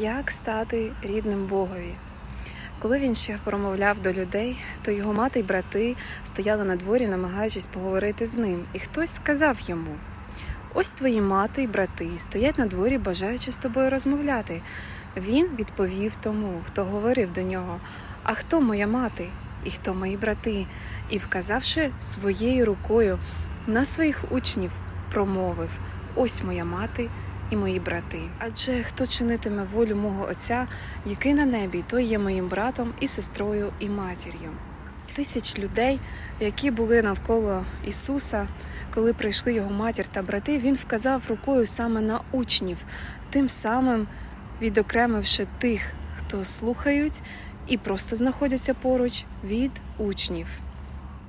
Як стати рідним Богові? Коли він ще промовляв до людей, то його мати й брати стояли на дворі, намагаючись поговорити з ним, і хтось сказав йому: Ось твої мати й брати стоять на дворі, бажаючи з тобою розмовляти. Він відповів тому, хто говорив до нього: А хто моя мати? І хто мої брати? І, вказавши своєю рукою на своїх учнів, промовив: Ось моя мати і мої брати. Адже хто чинитиме волю мого Отця, який на небі, той є моїм братом і сестрою, і матір'ю. З тисяч людей, які були навколо Ісуса, коли прийшли його матір та брати, він вказав рукою саме на учнів, тим самим відокремивши тих, хто слухають і просто знаходяться поруч від учнів.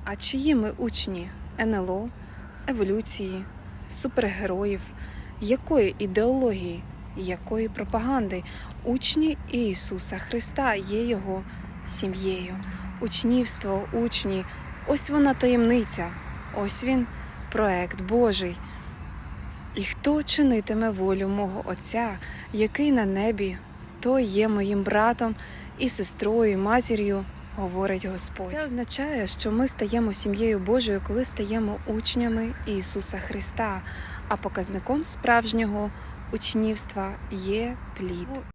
А чиї ми учні НЛО, еволюції, супергероїв, якої ідеології, якої пропаганди? Учні Ісуса Христа є Його сім'єю, учнівство, учні, ось вона таємниця, ось він проект Божий. І хто чинитиме волю мого Отця, який на небі, той є моїм братом і сестрою, і матір'ю, говорить Господь. Це означає, що ми стаємо сім'єю Божою, коли стаємо учнями Ісуса Христа, а показником справжнього учнівства є плід.